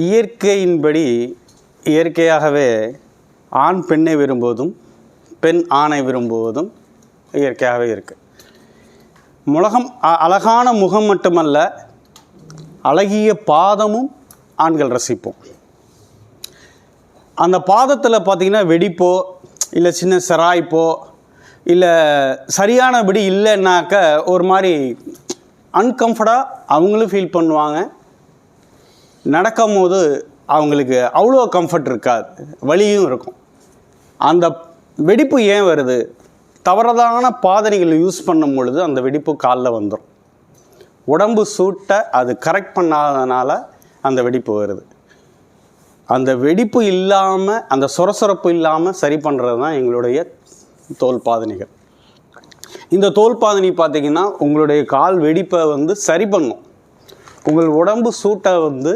இயற்கையின்படி இயற்கையாகவே ஆண் பெண்ணை விரும்புவதும் பெண் ஆணை விரும்புவதும் இயற்கையாகவே இருக்குது முலகம் அ- அழகான முகம் மட்டுமல்ல அழகிய பாதமும் ஆண்கள் ரசிப்போம். அந்த பாதத்தில் பார்த்தீங்கன்னா வெடிப்போ இல்லை சின்ன செராய்ப்போ இல்லை சரியானபடி இல்லைன்னாக்க ஒரு மாதிரி அன்கம்ஃபர்டாக அவங்களும் ஃபீல் பண்ணுவாங்க. நடக்கும் போது அவங்களுக்கு அவ்வளோ கம்ஃபர்ட் இருக்காது. வழியும் இருக்கும். அந்த வெடிப்பு ஏன் வருது? தவறதான பாதனைகள் யூஸ் பண்ணும் பொழுது அந்த வெடிப்பு காலில் வந்துடும் உடம்பு சூட்டை அது கரெக்ட் பண்ணாதனால அந்த வெடிப்பு வருது. அந்த வெடிப்பு இல்லாமல் அந்த சொரசொரப்பு இல்லாமல் சரி பண்ணுறது தான் எங்களுடைய தோல் பாதனைகள் இந்த தோல் பாதணி பார்த்தீங்கன்னா உங்களுடைய கால் வெடிப்பை வந்து சரி பண்ணும். உங்கள் உடம்பு சூட்டை வந்து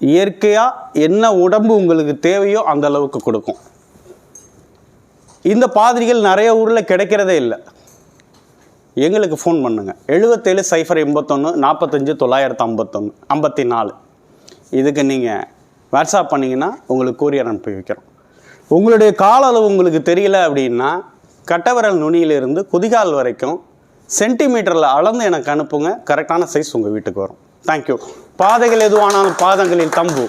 இயற்கையாக என்ன உடம்பு உங்களுக்கு தேவையோ அந்த அளவுக்கு கொடுக்கும். இந்த பாதிரிகள் நிறைய ஊரில் கிடைக்கிறதே இல்லை. எங்களுக்கு ஃபோன் பண்ணுங்கள் எழுபத்தேழு சைஃபர் எண்பத்தொன்று நாற்பத்தஞ்சு தொள்ளாயிரத்து ஐம்பத்தொன்று ஐம்பத்தி நாலு இதுக்கு நீங்கள் வாட்ஸ்அப் பண்ணிங்கன்னா உங்களுக்கு கூரியர் அனுப்பி வைக்கிறோம். உங்களுடைய கால அளவு உங்களுக்கு தெரியல அப்படின்னா கட்டவிரல் நுனியிலிருந்து குதிகால் வரைக்கும் சென்டிமீட்டரில் அளந்து எனக்கு அனுப்புங்க. கரெக்டான சைஸ் உங்கள் வீட்டுக்கு வரும். தேங்க்யூ பாதைகள் எதுவானாலும் பாதங்களில் தம்பு.